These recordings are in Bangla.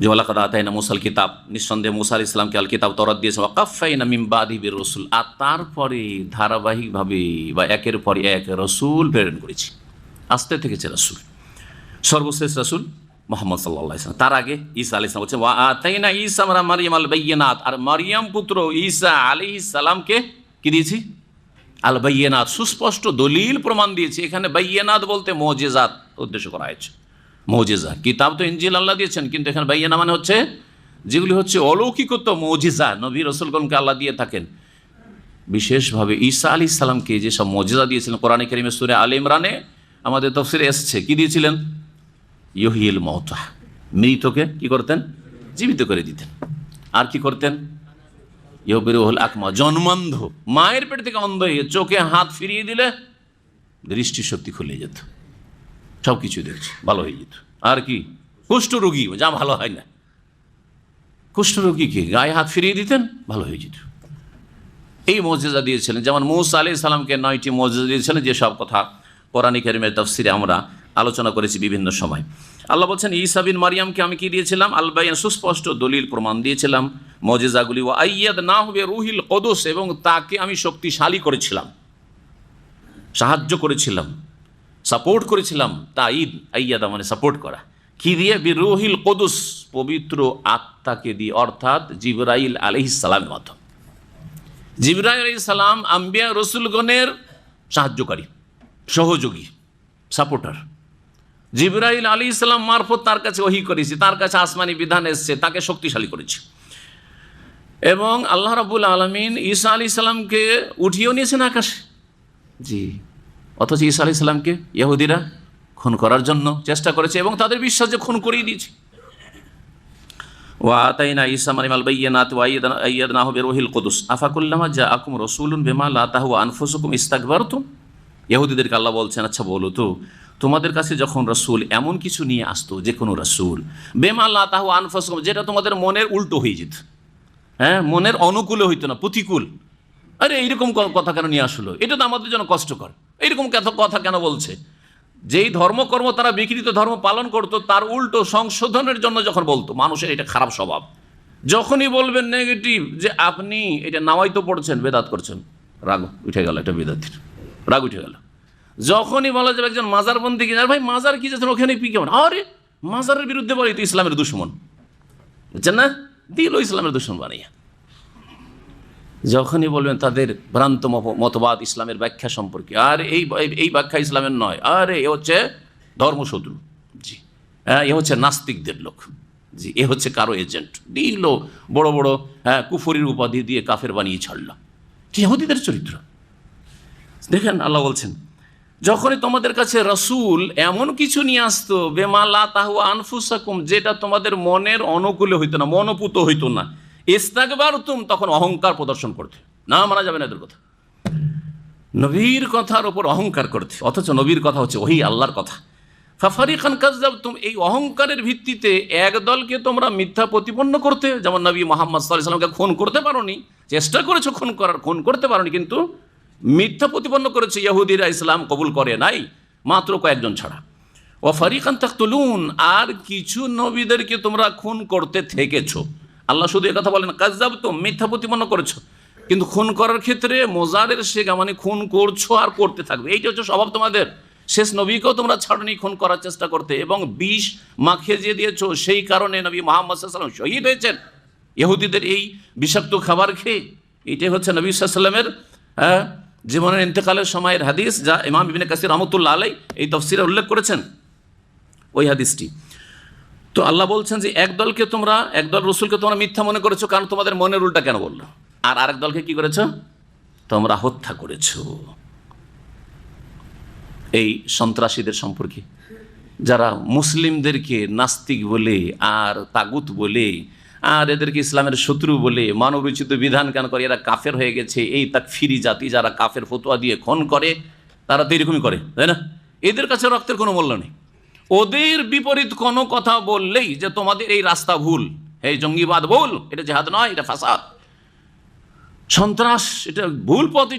যে ওলাকাদ আতাইনা মুসাল কিতাব। নিঃসন্দেহে মুসা আল ইসলামকে আল কিতাব তরাত দিয়েছে। ওয়াকাফাইনা মিমবাদিবির রসুল। আর তারপরে ধারাবাহিকভাবে বা একের পর এক রসুল প্রেরণ করেছি। আসতে থেকেছে রসুল। সর্বশেষ রসুল মোহাম্মদ সাল্লাহ ইসলাম তার আগে ঈসা আলি ইসলাম বলছে, ওয়া আতাইনা ঈসা আমরা মারিয়াম আল বাইয়নাত আর মারিয়াম পুত্র ঈসা আলি ইসালামকে কি দিয়েছি? আল বাইয়নাত সুস্পষ্ট দলিল প্রমাণ দিয়েছি। এখানে বাইয়নাত বলতে মজেজাত উদ্দেশ্য করা হয়েছে। মৌজেজা। কিতাব তো ইঞ্জিল আল্লাহ দিয়েছেন, কিন্তু এখানে বাইয়ানা মানে হচ্ছে যেগুলি হচ্ছে অলৌকিকত্ব, মৌজিজা। নবী রসুলগণকে আল্লাহ দিয়ে থাকেন। বিশেষভাবে ঈসা আলী ইসলামকে যেসব মজেজা দিয়েছিলেন, কোরআন করিমের সুরে আল ইমরানে আমাদের তফসিরে এসছে। কি দিয়েছিলেন? ইহিল মহতা মৃতকে কি করতেন? জীবিত করে দিতেন। আর কি করতেন? ইহবিরুল আকমা, জন্মান্ধ। মায়ের পেট থেকে অন্ধ হয়ে চোখে হাত ফিরিয়ে দিলে দৃষ্টিশক্তি খুলে যেত। সব কিছু দেখছি, ভালো হয়ে যেত। আর কি? কুষ্ঠরোগী যা ভালো হয় না। কুষ্ঠরোগীকে গায়ে হাত ফিরিয়ে দিতেন, ভালো হয়ে যেত। এই মর্যাদা দিয়েছিলেন। যেমন মৌসা আলি সালামকে নয়টি মর্যাদা দিয়েছিলেন যেসব কথা কোরআনী কারিমের তফসিরে আমরা আলোচনা করেছি বিভিন্ন সময়। আল্লাহ বলছেন ইসাবিন মারিয়ামকে আমি কি দিয়েছিলাম? আলবাইন সুস্পষ্ট দলিল প্রমাণ দিয়েছিলাম। মজেজাগুলি ও আইয়াদ না হবে রুহিল কদস, এবং তাকে আমি শক্তিশালী করেছিলাম। সাহায্য করেছিলাম। সাপোর্ট করেছিলাম, তাইদ আইয়াদা মানে সাপোর্ট করা। কি দিয়ে? বিরোহিল কদুস, পবিত্র আত্মাকে দিয়ে, অর্থাৎ জিবরাইল আলহি সালামের মাধ্যম। জিবরাইল আলহি সালাম আম্বিয়া রসুলগণের সাহায্যকারী, সহযোগী, সাপোর্টার। জিবরাইল আলী ইসলাম মারফত তার কাছে ওহি করেছি, তার কাছে আসমানি বিধান এসছে, তাকে শক্তিশালী করেছি। এবং আল্লাহ রাবুল আলমিন ঈসা আলী ইসলামকে উঠিয়েও নিয়েছেন আকাশে। জি। অথচ ঈসা আলি সাল্লামকে ইহুদিরা খুন করার জন্য চেষ্টা করেছে এবং তাদের বিশ্বাস যে খুন করিয়ে দিয়েছে। ওয়া আতাইনা ঈসা মারিম আল বাইয়িনাত ওয়া আইয়াদনাহু বিরুহিল কুদুস। আফাকুল্লামা জাআকুম রাসূলুন বিমা লা তাহওয়া আনফুসুকুম ইস্তাকবারতুম ইহুদিদেরকে আল্লাহ বলছেন আচ্ছা বলো তো, তোমাদের কাছে যখন রসুল এমন কিছু নিয়ে আসতো, যে কোনো রসুল, বেমা লা তাহওয়া আনফুসুকুম, যেটা তোমাদের মনের উল্টো হয়ে যেত। হ্যাঁ মনের অনুকূলে হইতো না, প্রতিকূল। আরে, এইরকম কথা কেন নিয়ে আসলো? এটা তো আমাদের জন্য কষ্টকর। এইরকম কথা- কেন বলছে? যেই ধর্মকর্ম তারা বিকৃত ধর্ম পালন করতো, তার উল্টো সংশোধনের জন্য যখন বলতো, মানুষের এটা খারাপ স্বভাব। যখনই বলবেন নেগেটিভ যে আপনি এটা নামাই তো পড়ছেন, বেদাত করছেন। রাগ উঠে গেল এটা বেদাতির। রাগ উঠে গেল। যখনই বলা যাবে একজন মাজার মাজারবন্দি কিনা ভাই, মাজার কি যাচ্ছেন ওখানে পি কেমন? আরে, মাজারের বিরুদ্ধে বলে ইসলামের দুশ্মন। বুঝছেন না? দিল ইসলামের দুশ্মন বানাইয়া। যখনই বলবেন তাদের ভ্রান্ত মত- মতবাদ ইসলামের ব্যাখ্যা সম্পর্কে, আর এই এই ব্যাখ্যা ইসলামের নয়, আরে এ হচ্ছে ধর্মশত্রু, জি। হ্যাঁ এ হচ্ছে নাস্তিকদের লোক, জি, এ হচ্ছে কারও এজেন্ট। দিল বড় বড় হ্যাঁ কুফরির উপাধি দিয়ে কাফের বানিয়ে ছাড়ল। ইহুদিদের চরিত্র? দেখেন আল্লাহ বলছেন, যখনই তোমাদের কাছে রসুল এমন কিছু নিয়ে আসতো বেমালা তাহু আনফুসাকুম, যেটা তোমাদের মনের অনুকূলে হইতো না, মনোপুত হইতো না ইস্তাকবার তুম তখন অহংকার প্রদর্শন করতে না মানা যাবে না এদের কথা। নবীর কথার ওপর অহংকার করতে অথচ নবীর কথা হচ্ছে ওহি আল্লাহর কথা। ফাফারি খান কাজাব তুম এই অহংকারের ভিত্তিতে এক দলকে তোমরা মিথ্যা প্রতিপন্ন করতে, যেমন নবী মোহাম্মদ সাল্লামকে খুন করতে পারোনি, চেষ্টা করেছ খুন করার, খুন করতে পারোনি, কিন্তু মিথ্যা প্রতিপন্ন করেছে ইহুদিরা ইসলাম কবুল করে নাই, মাত্র কয়েকজন ছাড়া। ও ফারিকান তাকতুলুন, আর কিছু নবীদেরকে তোমরা খুন করতে থেকেছো। আল্লাহ শুধু কথা বলেন কাজাব তো মিথ্যা প্রতিপন্ন করেছ। কিন্তু খুন করার ক্ষেত্রে মোজারের শেখা মানে খুন করছ আর করতে থাকবে। এইটা হচ্ছে স্বভাব তোমাদের। শেষ নবীকেও তোমরা ছাড়নি খুন করার চেষ্টা করতে এবং বিষ মাখিয়ে যে দিয়েছ, সেই কারণে নবী মোহাম্মদ সাল্লাম শহীদ হয়েছেন। ইহুদিদের এই বিষাক্ত খাবার খেয়ে। এইটাই হচ্ছে নবী সাল্লামের হ্যাঁ জীবনের ইন্তেকালের সময়ের হাদিস, যা ইমাম বিবিন কাসির রহমতুল্লাহ আলাই এই তফসিরে উল্লেখ করেছেন। ওই হাদিসটি। তো আল্লাহ বলছেন যে এক দলকে তোমরা একদল রসুলকে তোমরা মিথ্যা মনে করেছ কারণ তোমাদের মনের উল্টা কেন বলল? আর আরেক দলকে কি করেছ? তোমরা হত্যা করেছ। এই সন্ত্রাসীদের সম্পর্কে। যারা মুসলিমদেরকে নাস্তিক বলে, আর তাগুত বলে, আর এদেরকে ইসলামের শত্রু বলে, মানবরচিত বিধান কেন করে? এরা কাফের হয়ে গেছে। এই তাক ফিরি জাতি যারা কাফের ফতোয়া দিয়ে খুন করে, তারা তো এরকমই করে, তাই না? এদের কাছে রক্তের কোনো মূল্য নেই। ওদের বিপরীত কোনো কথা বললেই যে তোমাদের এই রাস্তা ভুল। এই জঙ্গিবাদ, ভুল। এটা জেহাদ নয়, এটা ফাসাদ। সন্ত্রাস, এটা ভুল পথ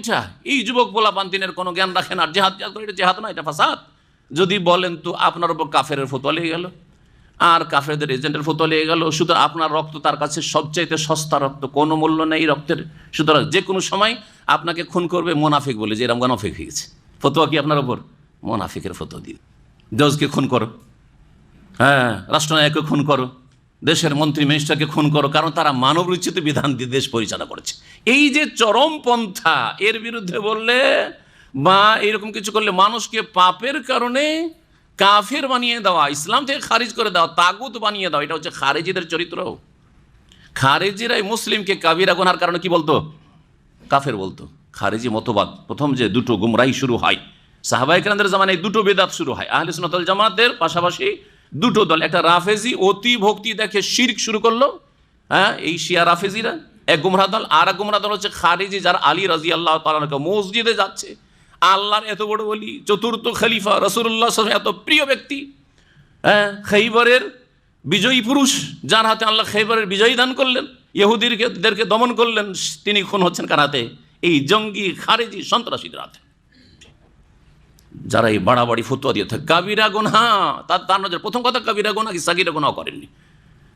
এই যুবক বলা পান্তিনের কোনো জ্ঞান রাখেন আর জেহাদ জেহাদ করে এটা জেহাদ নয়, এটা ফাসাদ। যদি বলেন তো আপনার উপর কাফের ফতোয়া লেগে গেল। আর কাফেরদের এজেন্টের ফটো লেগে গেল। শুধু আপনার রক্ত তার কাছে সবচাইতে সস্তা রক্ত। কোনো মূল্য নেই রক্তের। সুতরাং যে কোনো সময় আপনাকে খুন করবে মোনাফিক বলে, যে এরম গণফিক হয়ে গেছে। ফতোয়া কি আপনার ওপর মোনাফিকের ফটো দিন জজকে খুন করো। হ্যাঁ রাষ্ট্রনায়ককে খুন করো। দেশের মন্ত্রী, মিনিস্টারকে খুন করো, কারণ তারা মানব রচিত বিধান দিয়ে দেশ পরিচালনা করেছে। এই যে চরমপন্থা এর বিরুদ্ধে বললে বা এরকম কিছু করলে মানুষকে পাপের কারণে কাফের বানিয়ে দেওয়া ইসলাম থেকে খারিজ করে দেওয়া, তাগুত বানিয়ে দেওয়া, এটা হচ্ছে খারেজিদের চরিত্র। খারেজিরাই মুসলিমকে কাবিরা গোনার কারণে কি বলতো? কাফের বলতো। খারেজি মতবাদ। প্রথম যে দুটো গুমরাই শুরু হয় সাহাবাই কেন্দ্রের জামানায় দুটো বেদাত শুরু হয়। আহলে সুনতল জামাতের পাশাপাশি দুটো দল, একটা রাফেজি অতি ভক্তি দেখে শির্ক শুরু করল হ্যাঁ এই শিয়া রাফেজিরা। এক গুমরা দল আর এক গুমরা দল হচ্ছে খারিজি, যারা আলী রাজি আল্লাহ তালাকে মসজিদে যাচ্ছে। আল্লাহর এত বড় বলি চতুর্থ খলিফা রসুল্লাহ এত প্রিয় ব্যক্তি হ্যাঁ খৈবরের বিজয়ী পুরুষ, যার হাতে আল্লাহ খৈবরের বিজয়ী দান করলেন ইহুদিরকে দমন করলেন, তিনি খুন হচ্ছেন কার হাতে? এই জঙ্গি, খারেজি, সন্ত্রাসীদের হাতে। যারা এই বাড়াবাড়ি ফতুয়া দিয়ে থাকে কাবিরা গোনা তার তার নজর প্রথম কথা, কাবিরা গোনা কি? সাকিরা গোনাও করেননি।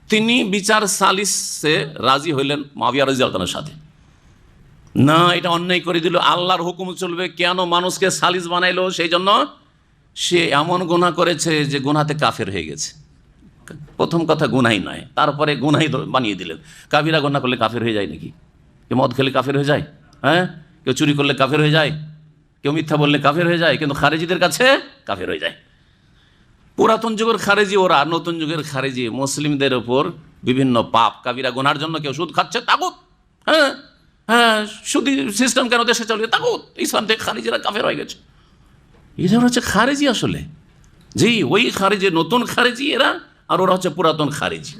তিনি বিচার সালিসে রাজি হইলেন মাবিয়া রাজি আলতানের সাথে। না, এটা অন্যায় করে দিল। আল্লাহর হুকুম চলবে কেন মানুষকে সালিস বানাইলো? সেই জন্য সে এমন গুণা করেছে যে গুনাতে কাফের হয়ে গেছে। প্রথম কথা গুনাই নয়। তারপরে গুনাই বানিয়ে দিলেন। কাবিরা গুণা করলে কাফের হয়ে যায় নাকি? কেউ মদ খেলে কাফের হয়ে যায়? হ্যাঁ? কেউ চুরি করলে কাফের হয়ে যায়? কেউ মিথ্যা বললে কাফের হয়ে যায়, কিন্তু খারেজিদের কাছে কাফের হয়ে যায়। পুরাতন যুগের খারেজি ওরা, নতুন যুগের খারেজি, মুসলিমদের ওপর বিভিন্ন পাপ কাবিরা গোনার জন্য কেউ সুদ খাচ্ছে, তাগুত। হ্যাঁ হ্যাঁ সুদি সিস্টেম কেন দেশে চলবে তাগুত। ইসলাম থেকে খারিজিরা কাফের হয়ে গেছে। এরা হচ্ছে খারেজি আসলে। জি, ওই খারেজি, নতুন খারেজি এরা, আর ওরা হচ্ছে পুরাতন খারেজি।